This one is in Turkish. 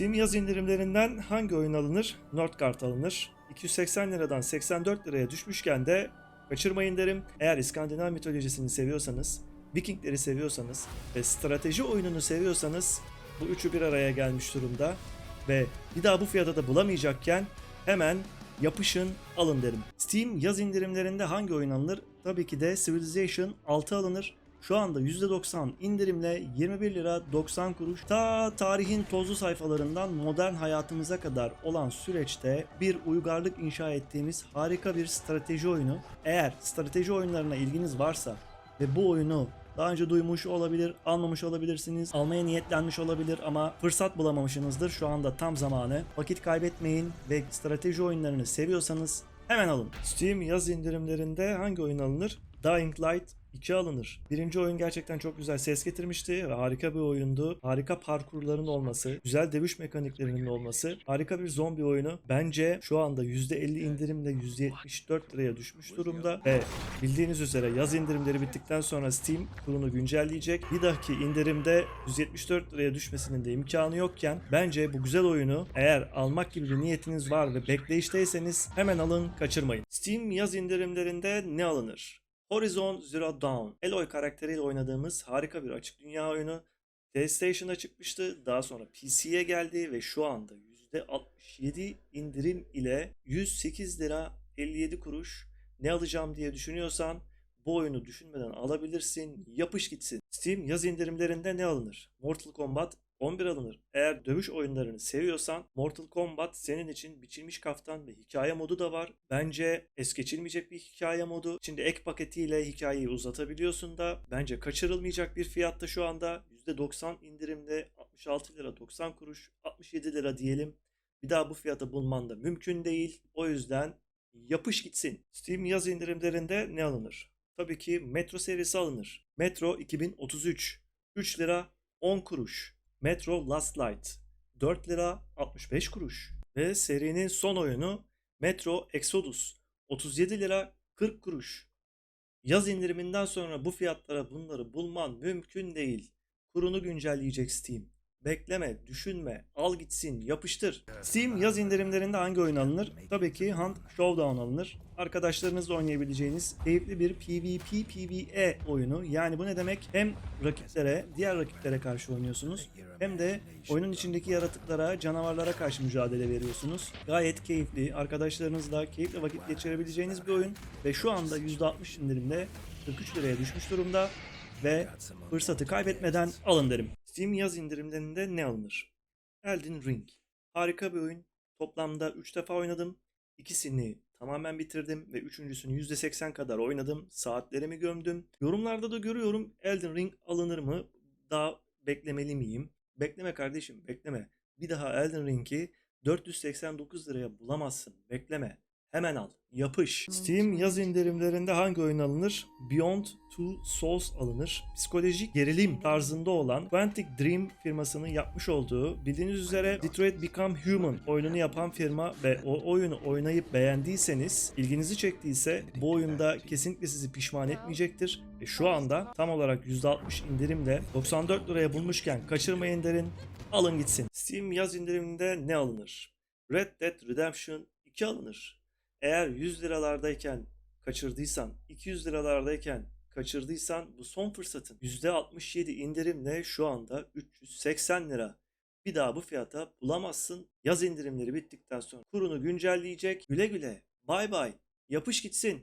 Steam yaz indirimlerinden hangi oyun alınır? Northgard alınır. 280 liradan 84 liraya düşmüşken de kaçırmayın derim. Eğer İskandinav mitolojisini seviyorsanız, Vikingleri seviyorsanız ve strateji oyununu seviyorsanız bu üçü bir araya gelmiş durumda. Ve bir daha bu fiyata da bulamayacakken hemen yapışın alın derim. Steam yaz indirimlerinde hangi oyun alınır? Tabii ki de Civilization 6 alınır. Şu anda %90 indirimle 21 lira 90 kuruş. Ta tarihin tozlu sayfalarından modern hayatımıza kadar olan süreçte bir uygarlık inşa ettiğimiz harika bir strateji oyunu. Eğer strateji oyunlarına ilginiz varsa ve bu oyunu daha önce duymuş olabilir, almamış olabilirsiniz, almaya niyetlenmiş olabilir ama fırsat bulamamışsınızdır. Şu anda tam zamanı. Vakit kaybetmeyin ve strateji oyunlarını seviyorsanız hemen alın. Steam yaz indirimlerinde hangi oyun alınır? Dying Light 2 alınır. Birinci oyun gerçekten çok güzel ses getirmişti ve harika bir oyundu. Harika parkurların olması, güzel dövüş mekaniklerinin olması, harika bir zombi oyunu. Bence şu anda %50 indirimle 174 liraya düşmüş durumda ve bildiğiniz üzere yaz indirimleri bittikten sonra Steam kurunu güncelleyecek. Bir dahaki indirimde 174 liraya düşmesinin de imkanı yokken bence bu güzel oyunu eğer almak gibi bir niyetiniz var ve bekleyişteyseniz hemen alın kaçırmayın. Steam yaz indirimlerinde ne alınır? Horizon Zero Dawn. Eloy karakteriyle oynadığımız harika bir açık dünya oyunu. PlayStation'a çıkmıştı. Daha sonra PC'ye geldi ve şu anda %67 indirim ile 108 lira 57 kuruş ne alacağım diye düşünüyorsan bu oyunu düşünmeden alabilirsin. Yapış gitsin. Steam yaz indirimlerinde ne alınır? Mortal Kombat 11 alınır. Eğer dövüş oyunlarını seviyorsan Mortal Kombat senin için biçilmiş kaftan ve hikaye modu da var. Bence es geçilmeyecek bir hikaye modu. Şimdi ek paketiyle hikayeyi uzatabiliyorsun da bence kaçırılmayacak bir fiyatta şu anda. %90 indirimde 66 lira 90 kuruş 67 lira diyelim. Bir daha bu fiyata bulman da mümkün değil. O yüzden yapış gitsin. Steam yaz indirimlerinde ne alınır? Tabii ki Metro serisi alınır. Metro 2033 3 lira 10 kuruş. Metro Last Light 4 lira 65 kuruş. Ve serinin son oyunu Metro Exodus 37 lira 40 kuruş. Yaz indiriminden sonra bu fiyatlara bunları bulman mümkün değil. Kurunu güncelleyecek Steam. Bekleme, düşünme, al gitsin, yapıştır. Steam yaz indirimlerinde hangi oyun alınır? Tabii ki Hunt Showdown alınır. Arkadaşlarınızla oynayabileceğiniz keyifli bir PvP PvE oyunu. Yani bu ne demek? Hem rakiplere, diğer rakiplere karşı oynuyorsunuz. Hem de oyunun içindeki yaratıklara, canavarlara karşı mücadele veriyorsunuz. Gayet keyifli, arkadaşlarınızla keyifle vakit geçirebileceğiniz bir oyun. Ve şu anda %60 indirimde 43 liraya düşmüş durumda. Ve fırsatı kaybetmeden alın derim. Steam yaz indirimlerinde ne alınır? Elden Ring. Harika bir oyun. Toplamda 3 defa oynadım. İkisini tamamen bitirdim ve üçüncüsünü %80 kadar oynadım. Saatlerimi gömdüm. Yorumlarda da görüyorum Elden Ring alınır mı? Daha beklemeli miyim? Bekleme kardeşim bekleme. Bir daha Elden Ring'i 489 liraya bulamazsın. Bekleme. Hemen al. Yapış. Steam yaz indirimlerinde hangi oyun alınır? Beyond Two Souls alınır. Psikolojik gerilim tarzında olan Quantic Dream firmasının yapmış olduğu bildiğiniz üzere Detroit Become Human oyununu yapan firma ve o oyunu oynayıp beğendiyseniz, ilginizi çektiyse bu oyunda kesinlikle sizi pişman etmeyecektir. Ve şu anda tam olarak %60 indirimle 94 liraya bulmuşken kaçırmayın derin. Alın gitsin. Steam yaz indiriminde ne alınır? Red Dead Redemption 2 alınır. Eğer 100 liralardayken kaçırdıysan, 200 liralardayken kaçırdıysan bu son fırsatın. %67 indirimle şu anda 380 lira. Bir daha bu fiyata bulamazsın. Yaz indirimleri bittikten sonra kurunu güncelleyecek. Güle güle. Bay bay. Yapış gitsin.